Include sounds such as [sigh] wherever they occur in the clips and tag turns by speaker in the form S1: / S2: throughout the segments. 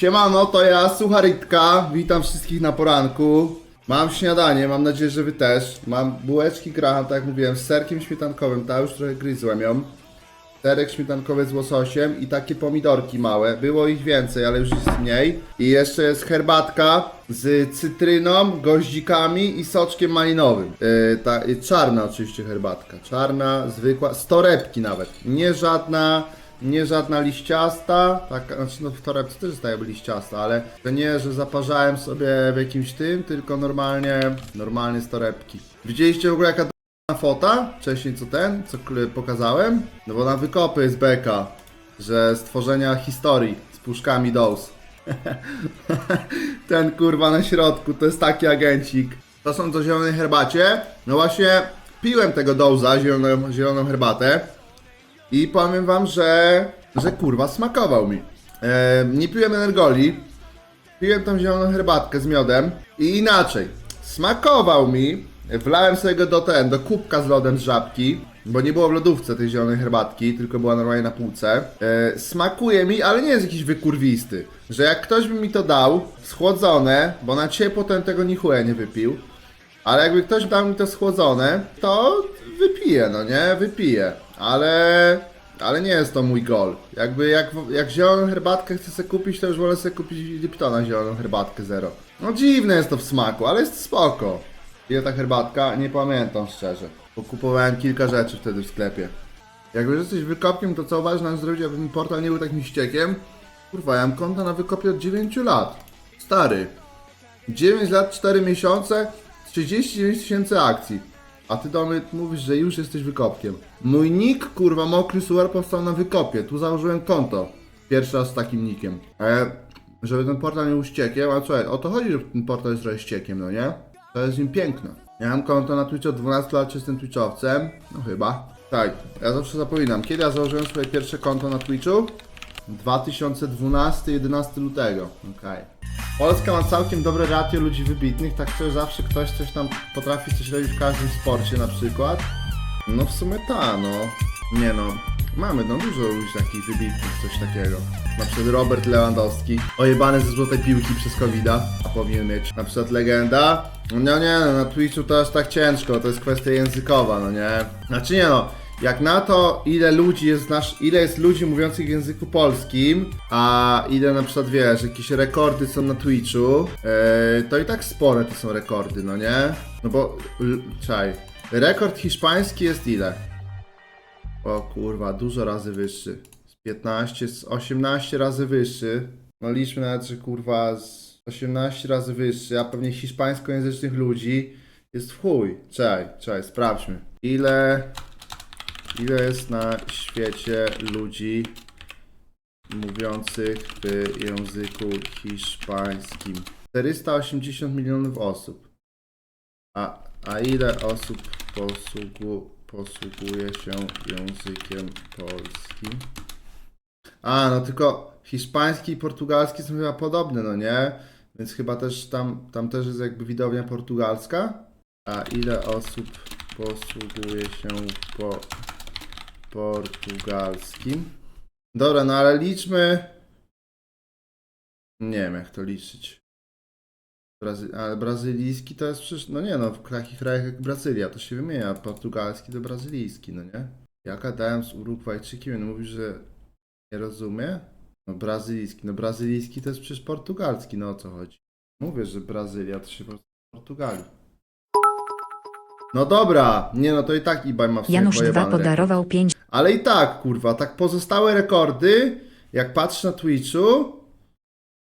S1: Siemano, to ja, Sucharytka. Witam wszystkich na poranku. Mam śniadanie, mam nadzieję, że wy też. Mam bułeczki graham, tak jak mówiłem, z serkiem śmietankowym, ta już trochę gryzłem ją. Serek śmietankowy z łososiem i takie pomidorki małe. Było ich więcej, ale już jest mniej. I jeszcze jest herbatka z cytryną, goździkami i soczkiem malinowym. Yy, ta, yy, czarna oczywiście herbatka. Czarna, zwykła, z torebki nawet. Nie żadna, nie żadna liściasta. Taka, znaczy no w torebce też jakby liściasta, ale to nie, że zaparzałem sobie w jakimś tym, tylko normalnie, normalnie z torebki. Widzieliście w ogóle jaka na fota, wcześniej co ten, co pokazałem, no bo na wykopy jest beka, że stworzenia historii z puszkami DOS. [laughs] ten kurwa na środku, to jest taki agencik. To są do zielonej herbacie. No właśnie piłem tego dołza, zieloną, zieloną herbatę i powiem wam, że, że kurwa smakował mi. E, nie piłem energoli, Piłem tą zieloną herbatkę z miodem i inaczej. Smakował mi. Wlałem sobie go do ten, do kubka z lodem z żabki, bo nie było w lodówce tej zielonej herbatki, tylko była normalnie na półce. E, smakuje mi, ale nie jest jakiś wykurwisty. Że jak ktoś by mi to dał, schłodzone, bo na ciepło ten tego ni chuja nie wypił, ale jakby ktoś dał mi to schłodzone, to wypiję, no nie? Wypiję. Ale... Ale nie jest to mój gol. Jakby jak, jak zieloną herbatkę chcę sobie kupić, to już wolę sobie kupić Liptona zieloną herbatkę zero. No dziwne jest to w smaku, ale jest spoko. Ile ta herbatka? Nie pamiętam szczerze. Bo kupowałem kilka rzeczy wtedy w sklepie. Jak już jesteś wykopkiem, to co nam zrobić, aby mi portal nie był takim ściekiem? Kurwa, ja mam konto na wykopie od 9 lat. Stary. 9 lat, 4 miesiące, 39 tysięcy akcji. A ty do mnie mówisz, że już jesteś wykopkiem. Mój nick, kurwa, mokry suar powstał na wykopie. Tu założyłem konto. Pierwszy raz z takim nickiem. E, żeby ten portal nie ściekiem, a słuchaj, o to chodzi, że ten portal jest trochę ściekiem, no nie? To jest nim piękno. Ja mam konto na Twitchu od 12 lat, czy jestem Twitchowcem. No chyba. Tak, ja zawsze zapominam. Kiedy ja założyłem swoje pierwsze konto na Twitchu? 2012-11 lutego. Okej. Polska ma całkiem dobre ratio ludzi wybitnych, tak że zawsze ktoś coś tam potrafi coś robić w każdym sporcie na przykład. No w sumie ta, no. Nie no. Mamy no dużo ludzi takich wybitnych, coś takiego. Na przykład Robert Lewandowski, ojebany ze złotej piłki przez covid a powinien mieć. Na przykład legenda. No nie, no na Twitchu to aż tak ciężko, to jest kwestia językowa, no nie. Znaczy nie no, jak na to, ile ludzi jest nasz, ile jest ludzi mówiących w języku polskim, a ile na przykład wiesz, jakieś rekordy są na Twitchu, yy, to i tak spore to są rekordy, no nie? No bo, czaj, rekord hiszpański jest ile? O kurwa, dużo razy wyższy. Z 15, z 18 razy wyższy. No liczmy nawet, że kurwa z 18 razy wyższy, a pewnie hiszpańskojęzycznych ludzi jest w chuj. Czaj, czaj, sprawdźmy. Ile Ile jest na świecie ludzi mówiących w języku hiszpańskim? 480 milionów osób. A, a ile osób posługu, posługuje się językiem polskim? A, no tylko hiszpański i portugalski są chyba podobne, no nie? Więc chyba też tam, tam też jest jakby widownia portugalska. A ile osób posługuje się po portugalskim. Dobra, no ale liczmy. Nie wiem jak to liczyć. Brazy... Ale brazylijski to jest przecież. No nie no, w takich krajach jak Brazylia to się wymienia. Portugalski to brazylijski, no nie? Jak gadałem z Urugwajczykiem, no mówisz, że nie rozumie? No brazylijski. No brazylijski to jest przecież portugalski, no o co chodzi? Mówię, że Brazylia to się po prostu Portugalii. No dobra, nie no to i tak eBay ma w sumie
S2: Janusz 2
S1: pojebany rekord.
S2: podarował 5
S1: Ale i tak, kurwa, tak pozostałe rekordy, jak patrzę na Twitchu,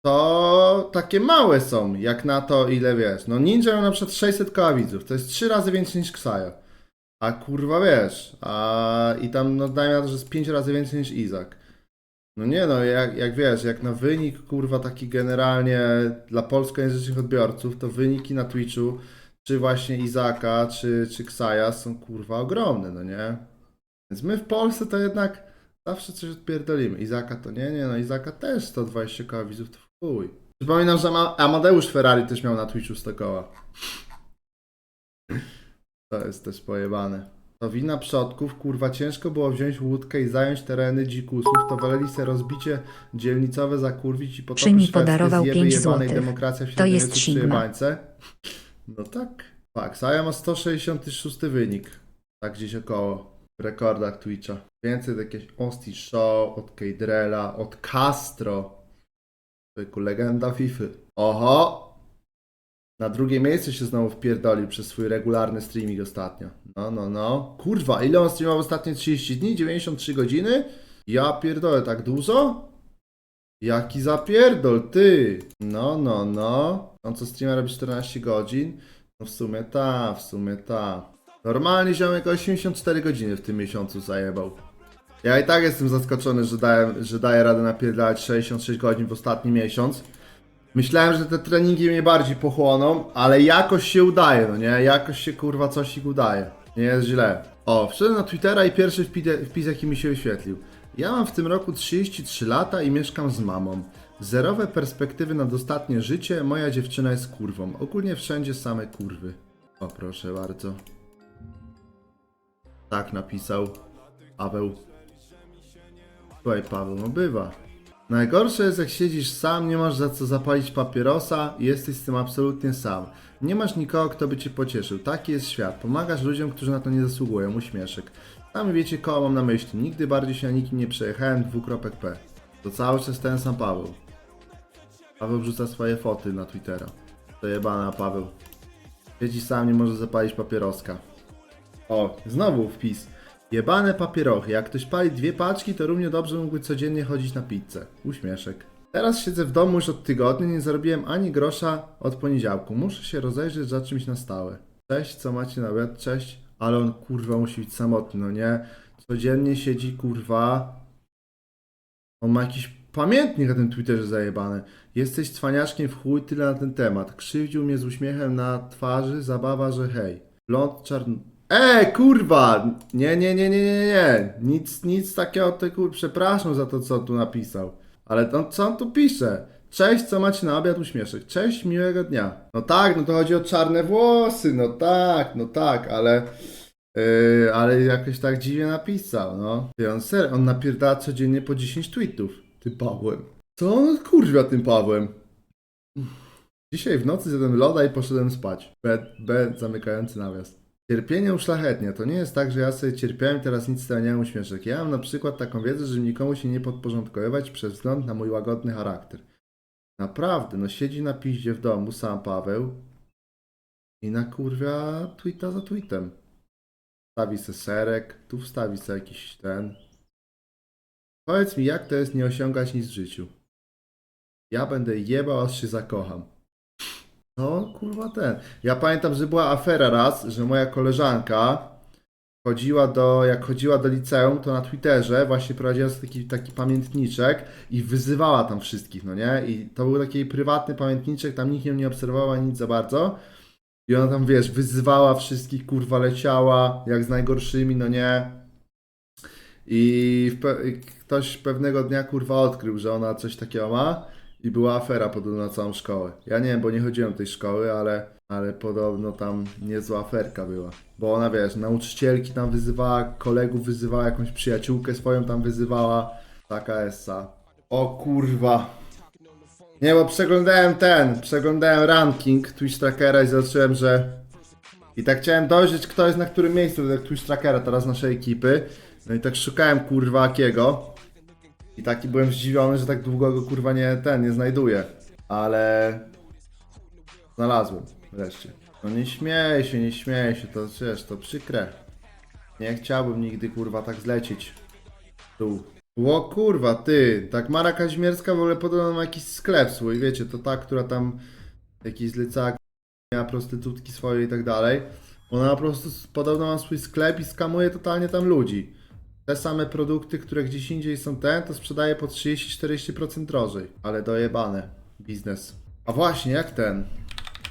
S1: to takie małe są, jak na to, ile wiesz. No Ninja miał na przykład 600 koła widzów, to jest 3 razy więcej niż Ksajo. A kurwa wiesz, a i tam no dajmy na to, że jest 5 razy więcej niż Izak. No nie no, jak, jak wiesz, jak na wynik, kurwa, taki generalnie dla polskojęzycznych odbiorców, to wyniki na Twitchu, czy właśnie Izaka, czy, czy Ksaja są kurwa ogromne, no nie? Więc my w Polsce to jednak zawsze coś odpierdolimy. Izaka to nie, nie, no Izaka też 120 koła widzów to chuj. Przypominam, że Ama- Amadeusz Ferrari też miał na Twitchu 100 koła. To jest też pojebane. To wina przodków, kurwa, ciężko było wziąć łódkę i zająć tereny dzikusów, to woleli se rozbicie dzielnicowe zakurwić i
S2: Czy
S1: potopy
S2: mi
S1: szwedzkie
S2: podarował
S1: zjeby
S2: pięć
S1: jebanej
S2: złotych?
S1: demokracja w
S2: To jest Sigma.
S1: No tak. Tak, Saja ma 166 wynik. Tak gdzieś około. W rekordach Twitcha. Więcej od jakiegoś Show, od Kejdrela, od Castro. Tyku legenda FIFA. Oho! Na drugie miejsce się znowu wpierdolił przez swój regularny streaming ostatnio. No, no, no. Kurwa, ile on streamował ostatnie 30 dni? 93 godziny? Ja pierdolę, tak dużo? Jaki zapierdol, ty! No, no, no. On co streama robi 14 godzin? No w sumie ta, w sumie ta. Normalnie ziomek 84 godziny w tym miesiącu zajebał. Ja i tak jestem zaskoczony, że daję, że daję radę napierdalać 66 godzin w ostatni miesiąc. Myślałem, że te treningi mnie bardziej pochłoną, ale jakoś się udaje, no nie? Jakoś się kurwa coś ich udaje. Nie jest źle. O, wszedłem na Twittera i pierwszy wpis, wpis jaki mi się wyświetlił. Ja mam w tym roku 33 lata i mieszkam z mamą. Zerowe perspektywy na dostatnie życie, moja dziewczyna jest kurwą. Ogólnie wszędzie same kurwy. O, proszę bardzo. Tak napisał Paweł. Słuchaj Paweł, no bywa. Najgorsze jest jak siedzisz sam, nie masz za co zapalić papierosa i jesteś z tym absolutnie sam. Nie masz nikogo, kto by cię pocieszył. Taki jest świat. Pomagasz ludziom, którzy na to nie zasługują. Uśmieszek. Sami wiecie, koło mam na myśli. Nigdy bardziej się na nikim nie przejechałem. P. To cały czas ten sam Paweł. Paweł wrzuca swoje foty na Twittera. To jebana Paweł. Siedzi sam, nie może zapalić papieroska. O, znowu wpis. Jebane papierochy. Jak ktoś pali dwie paczki, to równie dobrze mógłby codziennie chodzić na pizzę. Uśmieszek. Teraz siedzę w domu już od tygodnia, nie zarobiłem ani grosza od poniedziałku. Muszę się rozejrzeć za czymś na stałe. Cześć, co macie na obiad? Cześć. Ale on kurwa musi być samotny, no nie? Codziennie siedzi kurwa. On ma jakiś pamiętnik na tym Twitterze zajebany. Jesteś cwaniaczkiem w chuj, tyle na ten temat. Krzywdził mnie z uśmiechem na twarzy, zabawa, że hej. Blond czarn... E, kurwa! Nie, nie, nie, nie, nie, nie. Nic, nic takiego, ty kur... Przepraszam za to, co tu napisał. Ale on, co on tu pisze? Cześć, co macie na obiad? Uśmieszek. Cześć, miłego dnia. No tak, no to chodzi o czarne włosy, no tak, no tak, ale... Yy, ale jakoś tak dziwnie napisał, no. Ty, on ser, on napierdala codziennie po 10 tweetów. Ty Pawłem. Co on kurwia tym Pawłem? Dzisiaj w nocy zjadłem loda i poszedłem spać. B, B zamykający nawias. Cierpienie uszlachetnia. To nie jest tak, że ja sobie cierpiałem teraz nic z nie uśmieszek. Ja mam na przykład taką wiedzę, że nikomu się nie podporządkowywać przez wzgląd na mój łagodny charakter. Naprawdę, no siedzi na piździe w domu sam Paweł i na kurwia tweeta za tweetem. Wstawi se serek, tu wstawi se jakiś ten. Powiedz mi, jak to jest nie osiągać nic w życiu? Ja będę jebał, aż się zakocham. No, kurwa ten. Ja pamiętam, że była afera raz, że moja koleżanka chodziła do, jak chodziła do liceum, to na Twitterze właśnie prowadziła taki, taki pamiętniczek i wyzywała tam wszystkich, no nie? I to był taki prywatny pamiętniczek, tam nikt ją nie obserwował nic za bardzo. I ona tam, wiesz, wyzywała wszystkich, kurwa, leciała, jak z najgorszymi, no nie? I pe- ktoś pewnego dnia, kurwa, odkrył, że ona coś takiego ma. I była afera podobno na całą szkołę. Ja nie wiem, bo nie chodziłem do tej szkoły, ale, ale podobno tam niezła aferka była. Bo ona, wiesz, nauczycielki tam wyzywała, kolegów wyzywała, jakąś przyjaciółkę swoją tam wyzywała. Taka essa. O kurwa. Nie, bo przeglądałem ten, przeglądałem ranking Twitch Trackera i zobaczyłem, że... I tak chciałem dojrzeć, kto jest na którym miejscu Twitch Trackera teraz naszej ekipy. No i tak szukałem kurwa jakiego. I taki byłem zdziwiony, że tak długo go kurwa nie ten nie znajduję. Ale znalazłem wreszcie. No nie śmiej się, nie śmiej się, to wiesz, to przykre. Nie chciałbym nigdy kurwa tak zlecieć. Tu. Ło kurwa, ty, tak Mara Kazimierska w ogóle podobno ma jakiś sklep swój, wiecie, to ta, która tam jakiś zlecała miała prostytutki swoje i tak dalej. Ona po prostu podobno ma swój sklep i skamuje totalnie tam ludzi te same produkty, które gdzieś indziej są ten, to sprzedaje po 30-40% drożej. Ale dojebane. Biznes. A właśnie, jak ten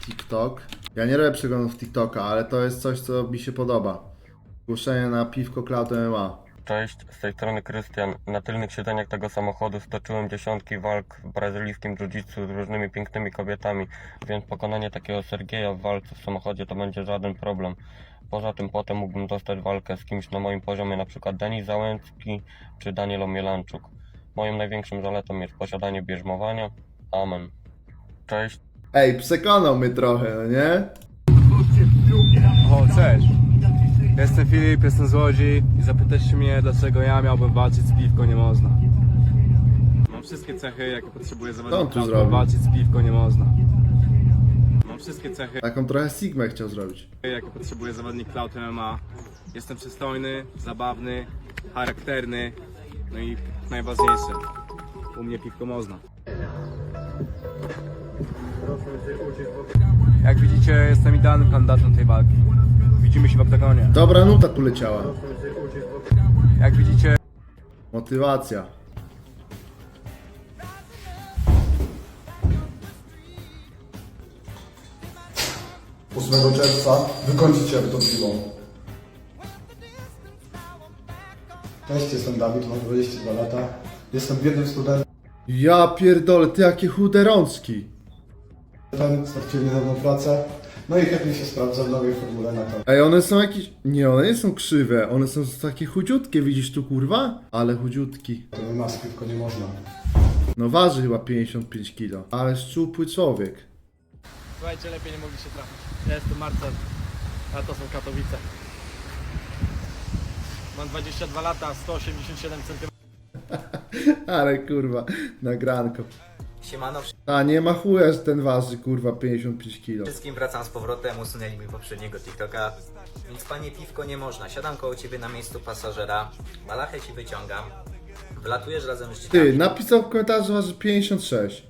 S1: TikTok. Ja nie robię przeglądów TikToka, ale to jest coś, co mi się podoba. Głoszenie na piwko Cloud MMA.
S2: Cześć, z tej strony Krystian. Na tylnych siedzeniach tego samochodu stoczyłem dziesiątki walk w brazylijskim jiu-jitsu z różnymi pięknymi kobietami, więc pokonanie takiego Sergieja w walce w samochodzie to będzie żaden problem. Poza tym potem mógłbym dostać walkę z kimś na moim poziomie, na przykład Denis Załęcki czy Daniel Omielanczuk. Moją największą zaletą jest posiadanie bierzmowania. Amen. Cześć.
S1: Ej, przekonał mnie trochę, no nie?
S3: O, cześć. Jestem Filip, jestem z Łodzi i zapytacie mnie, dlaczego ja miałbym walczyć z piwką nie można. Mam wszystkie cechy, jakie potrzebuję zawodnika,
S1: tu zrobił?
S3: walczyć z piwką nie można. Mam wszystkie cechy,
S1: Taką trochę Sigmę chciał zrobić.
S3: jakie potrzebuje zawodnik Cloud MMA. Jestem przystojny, zabawny, charakterny, no i najważniejsze, u mnie piwko można. Jak widzicie, jestem idealnym kandydatem tej walki. Widzimy się w oktagonie.
S1: Dobra nuta tu leciała.
S3: Jak widzicie,
S1: Motywacja.
S4: Ósmego czerwca wykończycie to piwo. Cześć, jestem Dawid, mam 22 lata. Jestem biednym studentem,
S1: Ja pierdolę, ty jakie chude rączki.
S4: straciłem niedawno pracę. No i chętnie się sprawdzę w nowej formule na to.
S1: Ej, one są jakieś... Nie, one nie są krzywe, one są takie chudziutkie, widzisz tu kurwa? Ale chudziutki.
S4: To ma z piwko nie można.
S1: No waży chyba 55 kg. Ale szczupły człowiek.
S5: Słuchajcie, lepiej nie mogli się trafić. Ja jestem Marcel, a to są Katowice. Mam 22 lata, 187 cm. [laughs]
S1: Ale kurwa, nagranko.
S6: Siemano
S1: A nie ma chuja, że ten waży kurwa 55 kg.
S6: wszystkim, wracam z powrotem, usunęli mi poprzedniego TikToka. Więc panie piwko nie można. Siadam koło ciebie na miejscu pasażera, malachę ci wyciągam, wlatujesz razem z
S1: Ty,
S6: dzikami
S1: napisał w komentarzu, że waży 56.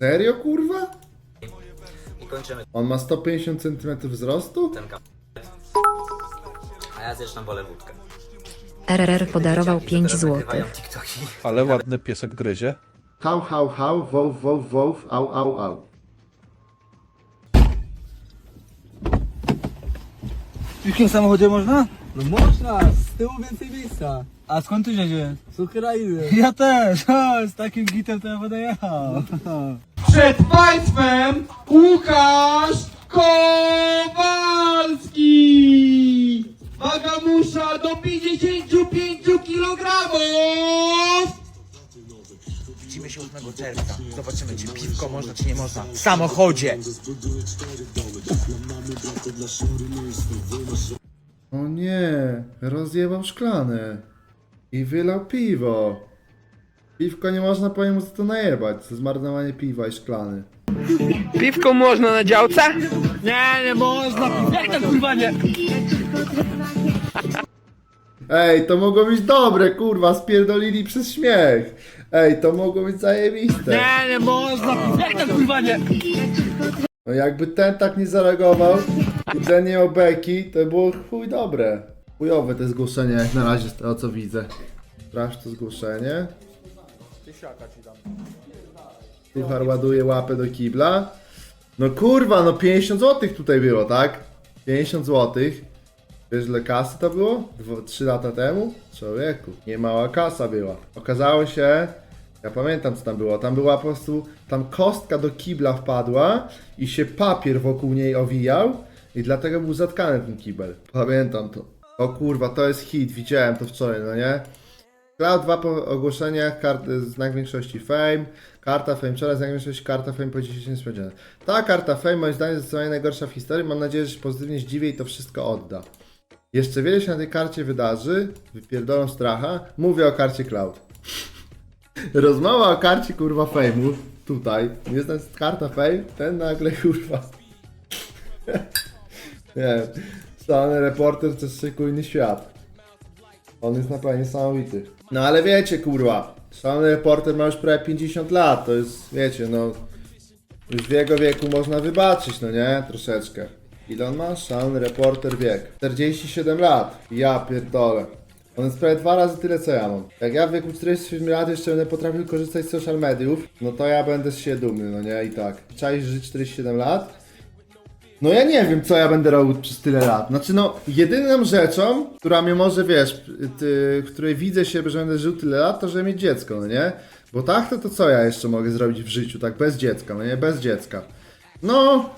S1: Serio kurwa?
S6: i kończymy
S1: On ma 150 cm wzrostu?
S6: ten. A ja zresztą wolę wódkę.
S7: RRR podarował
S6: Dzieciaki,
S7: 5
S6: które nagrywają
S7: złotych.
S6: TikToki.
S8: Ale ładny piesek gryzie.
S1: Hał, hał, hał, woł, woł, woł, au, au, au.
S9: W jakim samochodzie można? No można, z tyłu więcej miejsca. A skąd ty jedzie? Z Ukrainy. [laughs] Ja też, [laughs] o, z takim gitem to ja będę jechał. [laughs]
S10: Przed Państwem Łukasz Kowalski! Waga musza do 55 kg!
S11: Widzimy się 8 czerwca. Zobaczymy, czy piwko można, czy nie można. W samochodzie!
S1: O nie, rozjebał szklane. I wylał piwo. Piwko nie można po niemu za to najebać. To zmarnowanie piwa i szklany.
S10: Piwko można na działce?
S5: Nie, nie można! Jak to kurwa nie?
S1: Ej, to mogło być dobre, kurwa, spierdolili przez śmiech. Ej, to mogło być zajebiste.
S5: Nie, nie można! Jak to kurwa nie?
S1: No jakby ten tak nie zareagował i ten nie miał beki, to było chuj dobre. Chujowe te zgłoszenie jak na razie z tego co widzę. Sprawdź to zgłoszenie. Suchar ładuje łapę do kibla. No kurwa, no 50 zł tutaj było, tak? 50 zł. Wiesz ile kasy to było? 3 lata temu? Człowieku, nie mała kasa była. Okazało się, ja pamiętam co tam było, tam była po prostu, tam kostka do kibla wpadła i się papier wokół niej owijał i dlatego był zatkany ten kibel. Pamiętam to. O kurwa, to jest hit, widziałem to wczoraj, no nie? Cloud 2 po ogłoszeniach, kart, znak większości Fame, karta Fame, wczoraj znak większości, karta Fame po 10 niespodziane. Ta karta Fame moim zdaniem zdecydowanie najgorsza w historii, mam nadzieję, że się pozytywnie zdziwi i to wszystko odda. Jeszcze wiele się na tej karcie wydarzy, wypierdolą stracha, mówię o karcie Cloud. Rozmowa o karcie kurwa Fame'u, tutaj, jest tam karta Fame, ten nagle kurwa. [laughs] Nie, stany reporter to jest szykujny świat. On jest naprawdę niesamowity. No ale wiecie, kurwa, szalony reporter ma już prawie 50 lat, to jest, wiecie, no... Już w jego wieku można wybaczyć, no nie? Troszeczkę. Ile on ma? Szalony reporter wiek. 47 lat. Ja pierdolę. On jest prawie dwa razy tyle co ja mam. Jak ja w wieku 47 lat jeszcze będę potrafił korzystać z social mediów, no to ja będę z siebie dumny, no nie? I tak. Czaisz żyć 47 lat? No ja nie wiem, co ja będę robił przez tyle lat. Znaczy no, jedyną rzeczą, która mnie może, wiesz, ty, której widzę się, że będę żył tyle lat, to żeby mieć dziecko, no nie? Bo tak, to, to co ja jeszcze mogę zrobić w życiu, tak bez dziecka, no nie? Bez dziecka. No,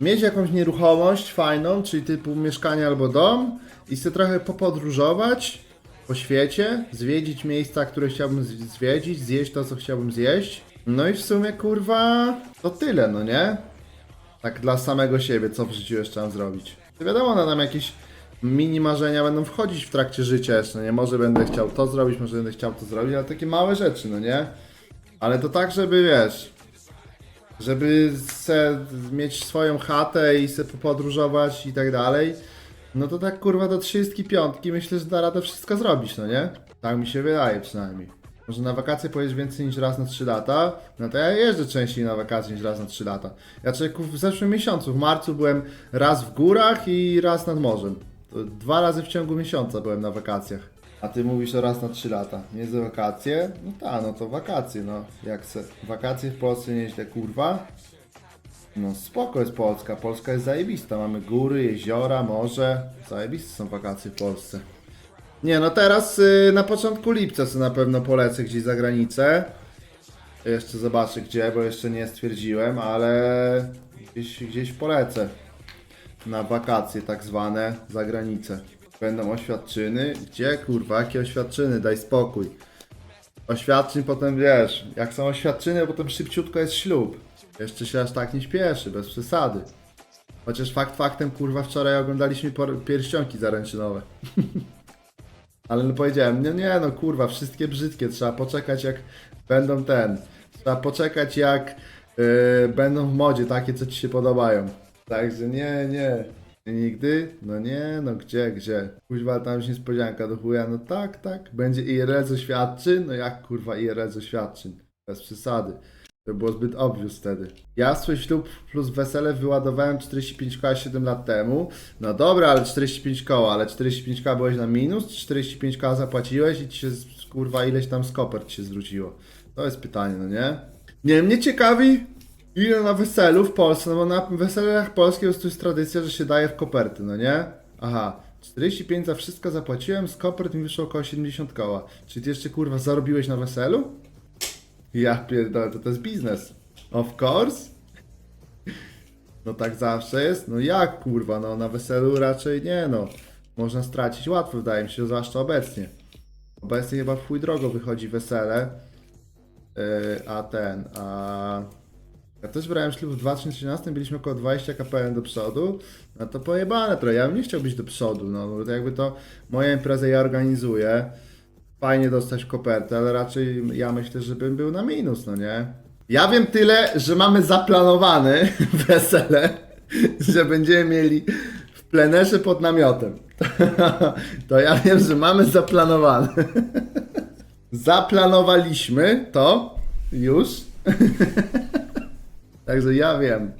S1: mieć jakąś nieruchomość fajną, czyli typu mieszkanie albo dom i sobie trochę popodróżować po świecie, zwiedzić miejsca, które chciałbym zwiedzić, zjeść to, co chciałbym zjeść. No i w sumie, kurwa, to tyle, no nie? Tak dla samego siebie, co w życiu jeszcze mam zrobić. Wiadomo, no tam jakieś mini marzenia będą wchodzić w trakcie życia jeszcze, nie? Może będę chciał to zrobić, może będę chciał to zrobić, ale takie małe rzeczy, no nie? Ale to tak, żeby wiesz, żeby se mieć swoją chatę i se podróżować i tak dalej, no to tak kurwa do 35 myślę, że da radę wszystko zrobić, no nie? Tak mi się wydaje przynajmniej. Może na wakacje pojedziesz więcej niż raz na 3 lata, no to ja jeżdżę częściej na wakacje niż raz na 3 lata. Ja człowieku w zeszłym miesiącu, w marcu byłem raz w górach i raz nad morzem. To dwa razy w ciągu miesiąca byłem na wakacjach. A ty mówisz o raz na 3 lata. Nie za wakacje? No tak, no to wakacje, no. Jak se. Wakacje w Polsce nieźle, kurwa. No spoko jest Polska. Polska jest zajebista. Mamy góry, jeziora, morze. Zajebiste są wakacje w Polsce. Nie, no teraz y, na początku lipca sobie na pewno polecę gdzieś za granicę. Jeszcze zobaczę gdzie, bo jeszcze nie stwierdziłem, ale gdzieś, gdzieś polecę. Na wakacje tak zwane za granicę. Będą oświadczyny. Gdzie kurwa, jakie oświadczyny? Daj spokój. Oświadczyn potem wiesz, jak są oświadczyny, potem szybciutko jest ślub. Jeszcze się aż tak nie śpieszy, bez przesady. Chociaż fakt faktem, kurwa, wczoraj oglądaliśmy pierścionki zaręczynowe. [laughs] Ale no powiedziałem, nie, nie, no kurwa, wszystkie brzydkie, trzeba poczekać jak będą ten. Trzeba poczekać jak yy, będą w modzie takie, co ci się podobają. Także nie, nie. Nigdy? No nie, no gdzie, gdzie? Kuźwa, tam już niespodzianka do chuja, no tak, tak. Będzie IRL z oświadczyn? No jak kurwa IRL z oświadczyn? Bez przesady. To było zbyt obvious wtedy. Ja swój ślub plus wesele wyładowałem 45 koła 7 lat temu. No dobra, ale 45 koła, ale 45 koła byłeś na minus, czy 45 koła zapłaciłeś i ci się kurwa ileś tam z kopert ci się zwróciło? To jest pytanie, no nie? Nie, mnie ciekawi ile na weselu w Polsce, no bo na weselach polskich jest tradycja, że się daje w koperty, no nie? Aha, 45 za wszystko zapłaciłem, z kopert mi wyszło około 70 koła. Czy ty jeszcze kurwa zarobiłeś na weselu? Ja pierdolę, to to jest biznes. Of course. No tak zawsze jest. No jak kurwa, no na weselu raczej nie no. Można stracić łatwo, wydaje mi się, zwłaszcza obecnie. Obecnie chyba w chuj drogo wychodzi wesele. Yy, a ten, a... Ja też brałem ślub w 2013, byliśmy około 20 kpn do przodu. No to pojebane trochę, ja bym nie chciał być do przodu, no bo jakby to moja impreza ja organizuję. Fajnie dostać kopertę, ale raczej ja myślę, że bym był na minus, no nie? Ja wiem tyle, że mamy zaplanowane [laughs] wesele, że będziemy mieli w plenerze pod namiotem. [laughs] To ja wiem, że mamy zaplanowane. [laughs] Zaplanowaliśmy to już. Także ja wiem.